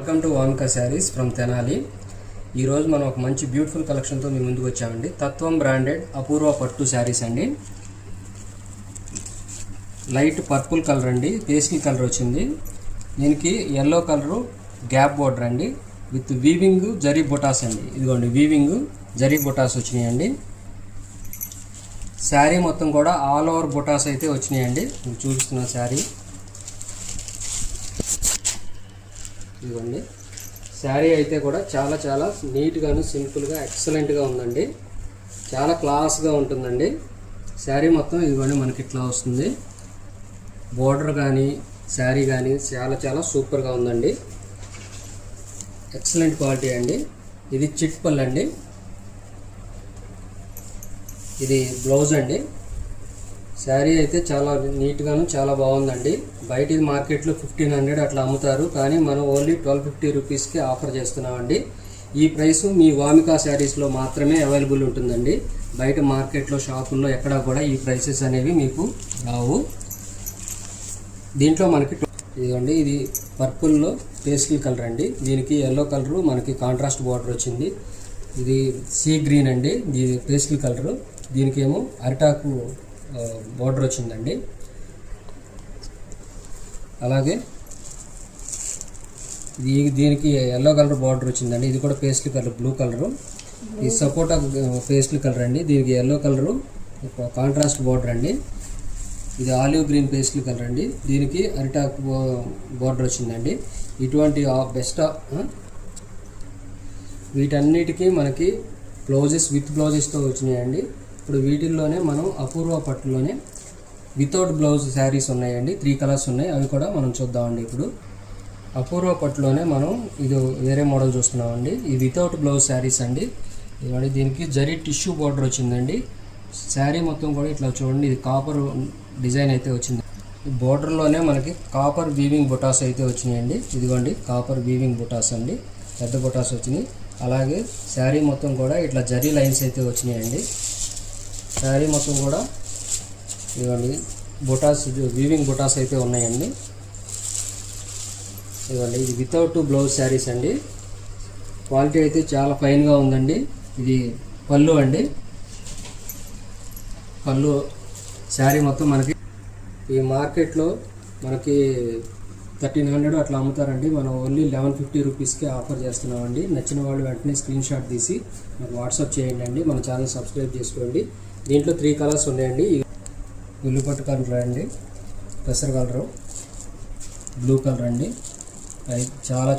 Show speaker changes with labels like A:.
A: Welcome to Vamika sarees from Tenali ఈరోజు మనం ఒక మంచి బ్యూటిఫుల్ కలెక్షన్తో మీ ముందుకు వచ్చామండి. తత్వం బ్రాండెడ్ అపూర్వ పట్టు శారీస్ అండి. లైట్ పర్పుల్ కలర్ అండి. పేస్టల్ కలర్ వచ్చింది. దీనికి ఎల్లో కలరు గ్యాప్ బోర్డర్ అండి. విత్ వీవింగ్ జరీ బొటాస్ అండి. ఇదిగోండి వీవింగ్ జరీ బొటాస్ వచ్చినాయండి. శారీ మొత్తం కూడా ఆల్ ఓవర్ బొటాస్ అయితే వచ్చినాయండి. చూపిస్తున్న శారీ ఇదిగోండి శారీ అయితే కూడా చాలా చాలా నీట్గాను సింపుల్గా ఎక్సలెంట్గా ఉందండి. చాలా క్లాస్గా ఉంటుందండి. శారీ మొత్తం ఇదిగోండి మనకి ఇట్లా వస్తుంది. బోర్డర్ కానీ శారీ కానీ చాలా చాలా సూపర్గా ఉందండి. ఎక్సలెంట్ క్వాలిటీ అండి. ఇది చిట్ పళ్ళు అండి. ఇది బ్లౌజ్ అండి. శారీ అయితే చాలా నీట్గాను చాలా బాగుందండి. బయట ఇది మార్కెట్లో ఫిఫ్టీన్ హండ్రెడ్ అట్లా అమ్ముతారు. కానీ మనం ఓన్లీ ట్వెల్వ్ ఫిఫ్టీ రూపీస్కి ఆఫర్ చేస్తున్నామండి. ఈ ప్రైస్ మీ వామికా శారీస్లో మాత్రమే అవైలబుల్ ఉంటుందండి. బయట మార్కెట్లో షాపుల్లో ఎక్కడా కూడా ఈ ప్రైసెస్ అనేవి మీకు రావు. దీంట్లో మనకి ఇదిగోండి ఇది పర్పుల్లో పేస్టల్ కలర్ అండి. దీనికి ఎల్లో కలరు మనకి కాంట్రాస్ట్ బార్డర్ వచ్చింది. ఇది సీ గ్రీన్ అండి ఇది పేస్టల్ కలరు. దీనికేమో అరిటాకు బార్డర్ వచ్చిందండి. అలాగే దీనికి ఎల్లో కలర్ బార్డర్ వచ్చిందండి. ఇది కూడా పేస్టల్ కలర్ బ్లూ కలరు ఇది సపోటా పేస్టల్ కలర్ అండి. దీనికి ఎల్లో కలరు కాంట్రాస్ట్ బార్డర్ అండి. ఇది ఆలివ్ గ్రీన్ పేస్టల్ కలర్ అండి. దీనికి అరిటాక్ బార్డర్ వచ్చిందండి. ఇటువంటి బెస్ట్ వీటన్నిటికీ మనకి బ్లౌజెస్ విత్ బ్లౌజెస్తో వచ్చినాయండి. ఇప్పుడు వీటిల్లోనే మనం అపూర్వ పట్టులోనే వితౌట్ బ్లౌజ్ శారీస్ ఉన్నాయండి. త్రీ కలర్స్ ఉన్నాయి. అవి కూడా మనం చూద్దామండి ఇప్పుడు. అపూర్వ పట్టులోనే మనం ఇది వేరే మోడల్ చూస్తున్నామండి. ఈ వితౌట్ బ్లౌజ్ శారీస్ అండి. ఇదిగోండి దీనికి జరీ టిష్యూ బార్డర్ వచ్చిందండి. శారీ మొత్తం కూడా ఇట్లా చూడండి ఇది కాపర్ డిజైన్ అయితే వచ్చింది. ఈ బోర్డర్లోనే మనకి కాపర్ వీవింగ్ బుటాస్ అయితే వచ్చినాయండి. ఇదిగోండి కాపర్ వీవింగ్ బుటాస్ అండి. పెద్ద బుటాస్ వచ్చినాయి. అలాగే శారీ మొత్తం కూడా ఇట్లా జరీ లైన్స్ అయితే వచ్చినాయండి. శారీ మొత్తం కూడా ఇవ్వండి బుటాస్ వీవింగ్ బుటాస్ అయితే ఉన్నాయండి. ఇదిగోండి ఇది వితౌట్ బ్లౌజ్ శారీస్ అండి. క్వాలిటీ అయితే చాలా ఫైన్గా ఉందండి. ఇది పళ్ళు అండి. పళ్ళు శారీ మొత్తం మనకి ఈ మార్కెట్లో మనకి థర్టీన్ హండ్రెడ్ అట్లా అమ్ముతారండి. మనం ఓన్లీ లెవెన్ ఫిఫ్టీ రూపీస్కే ఆఫర్ చేస్తున్నామండి. నచ్చిన వాళ్ళు వెంటనే స్క్రీన్ షాట్ తీసి మనకు వాట్సాప్ చేయండి అండి. మన ఛానల్ సబ్స్క్రైబ్ చేసుకోండి. దీంట్లో త్రీ కలర్స్ ఉన్నాయండి. ఉల్లిపట్టు కలర్ అండి పెసర కలరు బ్లూ కలర్ అండి అవి చాలా